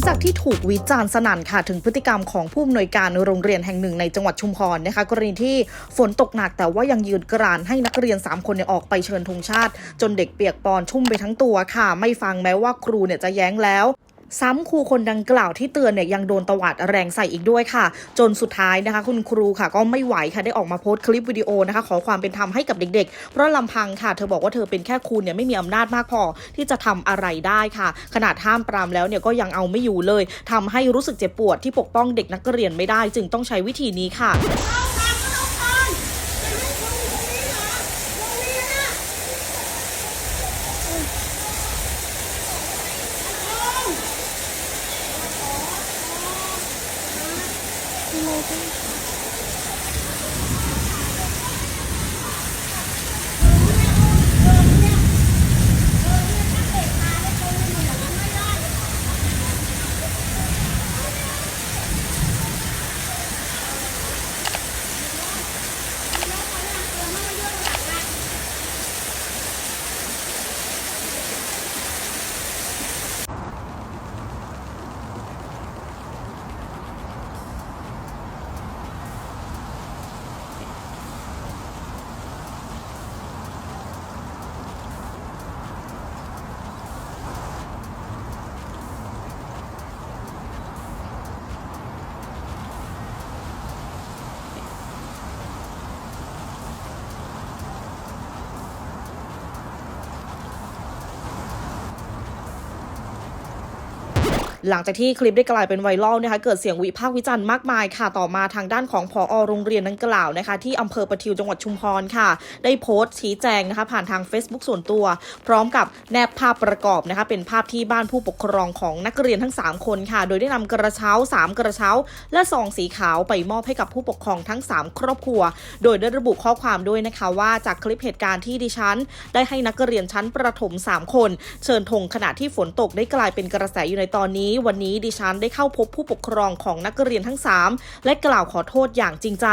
ลังจากที่ถูกวิจารณ์สนั่นค่ะ ถึงพฤติกรรมของผู้อำนวยการโรงเรียนแห่งหนึ่งในจังหวัดชุมพรนะคะกรณีที่ฝนตกหนักแต่ว่ายังยืนกรานให้นักเรียน 3 คนเนี่ยออกไปเชิญธงชาติ จนเด็กเปียกปอนชุ่มไปทั้งตัวค่ะ ไม่ฟังแม้ว่าครูเนี่ยจะแย้งแล้ว ซ้ำครูคนดังกล่าวที่เตือนเนี่ยยังโดนตวาดแรงใส่อีกด้วยค่ะ จนสุดท้ายนะคะ คุณครูค่ะ ก็ไม่ไหวค่ะได้ออกมาโพสต์คลิปวิดีโอนะคะ ขอความเป็นธรรมให้กับเด็กๆ เพราะลำพังค่ะ เธอบอกว่าเธอเป็นแค่ครูเนี่ยไม่มีอำนาจมากพอที่จะทำอะไรได้ค่ะ ขนาดห้ามปรามแล้วเนี่ยก็ยังเอาไม่อยู่เลยทำให้รู้สึกเจ็บปวดที่ปกป้องเด็กนักเรียนไม่ได้ จึงต้องใช้วิธีนี้ค่ะ หลังจากที่คลิปได้กลายเป็นไวรัลนะคะเกิดเสียงวิพากษ์วิจารณ์มากมายค่ะต่อมาทางด้านของผอโรงเรียนดังกล่าวนะคะ ที่อำเภอประทิวจังหวัดชุมพรค่ะ ได้โพสต์ชี้แจงนะคะผ่านทาง Facebook ส่วนตัว พร้อมกับแนบภาพประกอบนะคะเป็นภาพที่บ้านผู้ปกครองของนักเรียนทั้ง 3 คนค่ะ โดยได้นำกระเช้า 3 กระเช้า และซองสีขาวไปมอบให้กับผู้ปกครองทั้ง 3 ครอบครัว โดยได้ระบุข้อความด้วยนะคะว่าจากคลิปเหตุการณ์ที่ดิฉัน ได้ให้นักเรียนชั้นประถม 3 คน เชิญธงขณะที่ฝนตกได้กลายเป็นกระแสอยู่ในตอนนี้วันนี้ดิฉันได้เข้าพบผู้ปกครองของนักเรียนทั้ง 3 และกล่าวขอโทษอย่างจริงใจ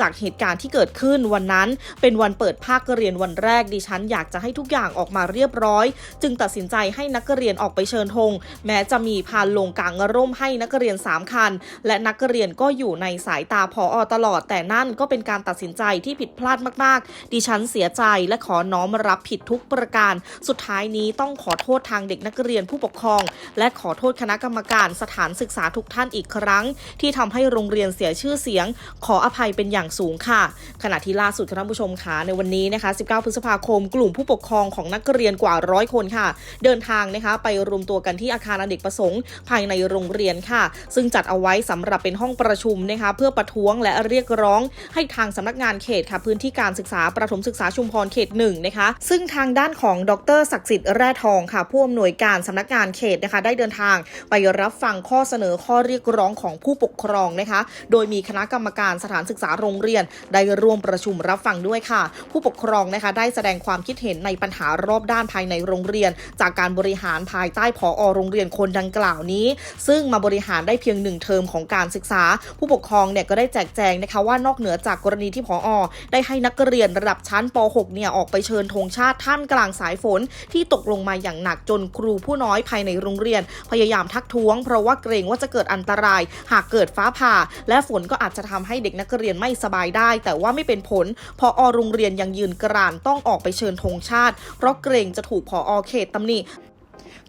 จากเหตุการณ์ที่เกิดขึ้นวันนั้น เป็นวันเปิดภาคเรียนวันแรกดิฉันอยากจะให้ทุกอย่างออกมาเรียบร้อย จึงตัดสินใจให้นักเรียนออกไปเชิญธงแม้จะมีพานลงกลางร่มให้นักเรียน 3 คัน และนักเรียนก็อยู่ในสายตาพออตลอด แต่นั่นก็เป็นการตัดสินใจที่ผิดพลาดมาก ๆ ดิฉันเสียใจและขอน้อมรับผิดทุกประการ สุดท้ายนี้ต้องขอโทษทางเด็กนักเรียนผู้ปกครอง และขอโทษคณะกรรมการสถานศึกษาทุกท่านอีกครั้ง ที่ทำให้โรงเรียนเสียชื่อเสียง ขออภัยเป็นอย่างสูงค่ะ ขณะที่ล่าสุดค่ะท่านผู้ชมค่ะในวันนี้นะคะ 19 พฤษภาคม กลุ่มผู้ปกครองของนักเรียนกว่าร้อยคนค่ะ เดินทางนะคะไปรวมตัวกันที่อาคารอเนกประสงค์ ภายในโรงเรียนค่ะ ซึ่งจัดเอาไว้สำหรับเป็นห้องประชุมนะคะเพื่อประท้วงและเรียกร้อง ให้ทางสำนักงานเขตค่ะพื้นที่การศึกษาประถมศึกษาชุมพรเขตหนึ่งนะคะ ซึ่งทางด้านของดรศักดิ์สิทธิ์แร่ทองค่ะผู้อำนวยการสำนักงานเขตนะคะได้เดินทางไปไปรับฟังข้อเสนอข้อเรียกร้องของผู้ปกครองนะคะ โดยมีคณะกรรมการสถานศึกษาโรงเรียน ได้ร่วมประชุมรับฟังด้วยค่ะ ผู้ปกครองนะคะได้แสดงความคิดเห็นในปัญหารอบด้านภายในโรงเรียน จากการบริหารภายใต้ผอโรงเรียนคนดังกล่าวนี้ ซึ่งมาบริหารได้เพียงหนึ่งเทอมของการศึกษา ผู้ปกครองเนี่ยก็ได้แจกแจงนะคะว่านอกเหนือจากกรณีที่ผอได้ให้นักเรียนระดับชั้นป .6 เนี่ยออกไปเชิญธงชาติท่ามกลางสายฝน ที่ตกลงมาอย่างหนักจนครูผู้น้อยภายในโรงเรียน พยายามทักท้วง เพราะว่าเกรงว่าจะเกิดอันตราย หากเกิดฟ้าผ่า และฝนก็อาจจะทำให้เด็กนักเรียนไม่สบายได้ แต่ว่าไม่เป็นผลพอโรงเรียนยังยืนกรานต้องออกไปเชิญธงชาติ เพราะเกรงจะถูกพอเขตตำหนิ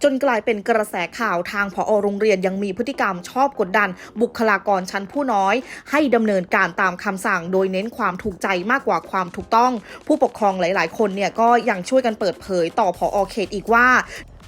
จนกลายเป็นกระแสข่าวทางผอโรงเรียนยังมีพฤติกรรมชอบกดดัน บุคลากรชั้นผู้น้อย ให้ดำเนินการตามคำสั่ง โดยเน้นความถูกใจมากกว่าความถูกต้อง ผู้ปกครองหลาย ๆ คนเนี่ยก็ยังช่วยกันเปิดเผยต่อผอเขตอีกว่า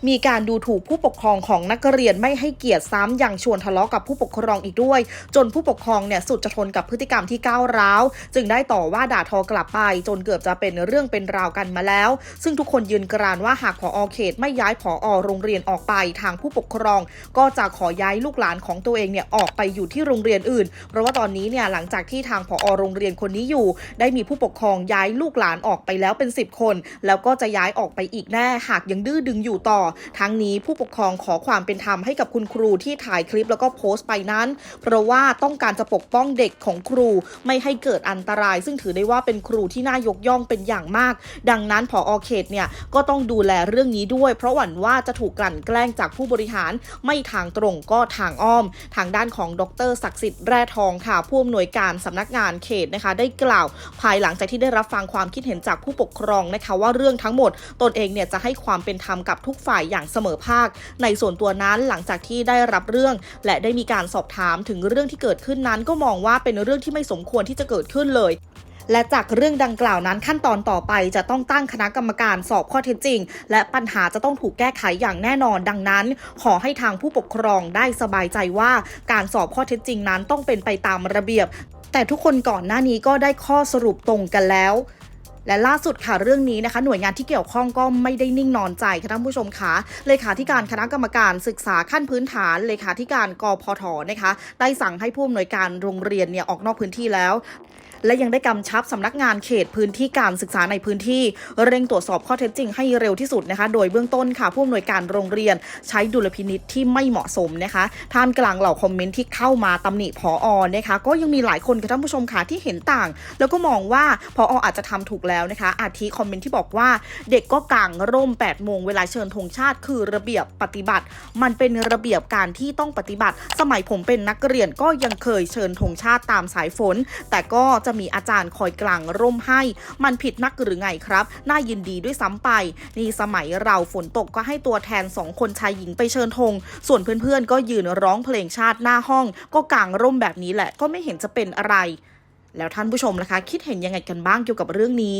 มีการดูถูกผู้ปกครองของนักเรียนไม่ให้เกียรติซ้ำยังชวนทะเลาะกับผู้ปกครองอีกด้วย จนผู้ปกครองเนี่ยสุดจะทนกับพฤติกรรมที่ก้าวร้าว จึงได้ต่อว่าด่าทอกลับไป จนเกือบจะเป็นเรื่องเป็นราวกันมาแล้ว ซึ่งทุกคนยืนกรานว่าหากผอเขตไม่ย้ายผอโรงเรียนออกไปทางผู้ปกครอง ก็จะขอย้ายลูกหลานของตัวเองเนี่ยออกไปอยู่ที่โรงเรียนอื่น เพราะว่าตอนนี้เนี่ยหลังจากที่ทางผอโรงเรียนคนนี้อยู่ ได้มีผู้ปกครองย้ายลูกหลานออกไปแล้วเป็น 10 คน แล้วก็จะย้ายออกไปอีกแน่หากยังดื้อดึงอยู่ต่อทั้งนี้ผู้ปกครองขอความเป็นธรรมให้กับคุณครูที่ถ่ายคลิปแล้วก็โพสต์ไปนั้น เพราะว่าต้องการจะปกป้องเด็กของครู ไม่ให้เกิดอันตราย ซึ่งถือได้ว่าเป็นครูที่น่ายกย่องเป็นอย่างมาก ดังนั้นผอเขตเนี่ยก็ต้องดูแลเรื่องนี้ด้วย เพราะหวั่นว่าจะถูกกลั่นแกล้งจากผู้บริหารไม่ทางตรงก็ทางอ้อม ทางด้านของดรศักดิ์สิทธิ์แร่ทองค่ะ ผู้อำนวยการสำนักงานเขตนะคะ ได้กล่าว ภายหลังจากที่ได้รับฟังความคิดเห็นจากผู้ปกครองนะคะ ว่าเรื่องทั้งหมดตนเองเนี่ยจะให้ความเป็นธรรมกับทุกฝ่ายอย่างเสมอภาค ในส่วนตัวนั้นหลังจากที่ได้รับเรื่อง และได้มีการสอบถามถึงเรื่องที่เกิดขึ้นนั้น ก็มองว่าเป็นเรื่องที่ไม่สมควรที่จะเกิดขึ้นเลยและจากเรื่องดังกล่าวนั้นขั้นตอนต่อไปจะต้องตั้งคณะกรรมการสอบข้อเท็จจริง และปัญหาจะต้องถูกแก้ไขอย่างแน่นอนดังนั้น ขอให้ทางผู้ปกครองได้สบายใจว่า การสอบข้อเท็จจริงนั้นต้องเป็นไปตามระเบียบ แต่ทุกคนก่อนหน้านี้ก็ได้ข้อสรุปตรงกันแล้ว และล่าสุดค่ะเรื่องนี้นะคะ หน่วยงานที่เกี่ยวข้องก็ไม่ได้นิ่งนอนใจค่ะท่านผู้ชมคะเลขาธิการคณะกรรมการศึกษาขั้นพื้นฐานเลขาธิการกพทนะคะ ได้สั่งให้ผู้อำนวยการโรงเรียนเนี่ยออกนอกพื้นที่แล้วและยังได้กำชับสำนักงานเขตพื้นที่การศึกษาในพื้นที่ เร่งตรวจสอบข้อเท็จจริงให้เร็วที่สุดนะคะ โดยเบื้องต้นค่ะผู้อำนวยการโรงเรียนใช้ดุลพินิษที่ไม่เหมาะสมนะคะท่ามกลางเหล่าคอมเมนต์ที่เข้ามาตำหนิพออนะคะ ก็ยังมีหลายคนค่ะท่านผู้ชมค่ะที่เห็นต่าง แล้วก็มองว่าพอออาจจะทำถูกแล้วนะคะ อาทิคอมเมนต์ที่บอกว่าเด็กก็กางร่ม8โมงเวลาเชิญธงชาติ คือระเบียบปฏิบัติ มันเป็นระเบียบการที่ต้องปฏิบัติ สมัยผมเป็นนักเรียนก็ยังเคยเชิญธงชาติตามสายฝน แต่ก็จะมีอาจารย์คอยกลางร่มให้ มันผิดนักหรือไงครับ น่ายินดีด้วยซ้ำไป นี่สมัยเราฝนตกก็ให้ตัวแทนสองคนชายหญิงไปเชิญธง ส่วนเพื่อนๆ ก็ยืนร้องเพลงชาติหน้าห้อง ก็กางร่มแบบนี้แหละ ก็ไม่เห็นจะเป็นอะไร แล้วท่านผู้ชมล่ะคะ คิดเห็นยังไงกันบ้างเกี่ยวกับเรื่องนี้